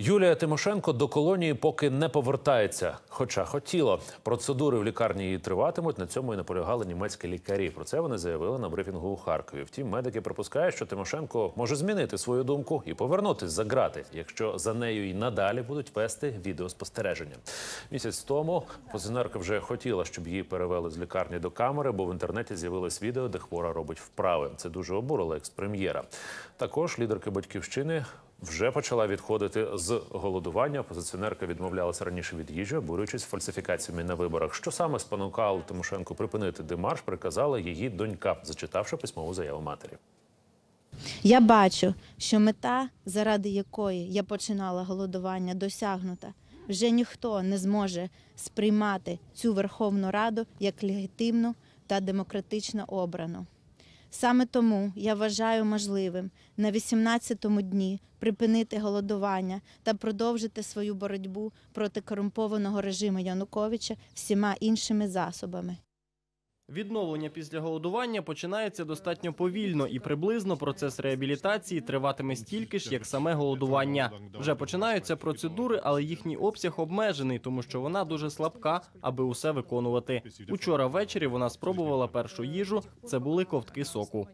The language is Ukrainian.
Юлія Тимошенко до колонії поки не повертається, хоча хотіла. Процедури в лікарні її триватимуть. На цьому і наполягали німецькі лікарі. Про це вони заявили на брифінгу у Харкові. Втім, медики припускають, що Тимошенко може змінити свою думку і повернутись за грати, якщо за нею й надалі будуть вести відеоспостереження. Місяць тому опозиціонерка вже хотіла, щоб її перевели з лікарні до камери, бо в інтернеті з'явилось відео, де хвора робить вправи. Це дуже обурило екс-прем'єра. Також лідерка батьківщини вже почала відходити з голодування. Опозиціонерка відмовлялася раніше від їжі, борючись фальсифікаціями на виборах. Що саме спонукало Тимошенко припинити демарш, приказала її донька, зачитавши письмову заяву матері. Я бачу, що мета, заради якої я починала голодування, досягнута. Вже ніхто не зможе сприймати цю Верховну Раду як легітимну та демократично обрану. Саме тому я вважаю можливим на 18-му дні припинити голодування та продовжити свою боротьбу проти корумпованого режиму Януковича всіма іншими засобами. Відновлення після голодування починається достатньо повільно, і приблизно процес реабілітації триватиме стільки ж, як саме голодування. Вже починаються процедури, але їхній обсяг обмежений, тому що вона дуже слабка, аби усе виконувати. Учора ввечері вона спробувала першу їжу. Це були ковтки соку.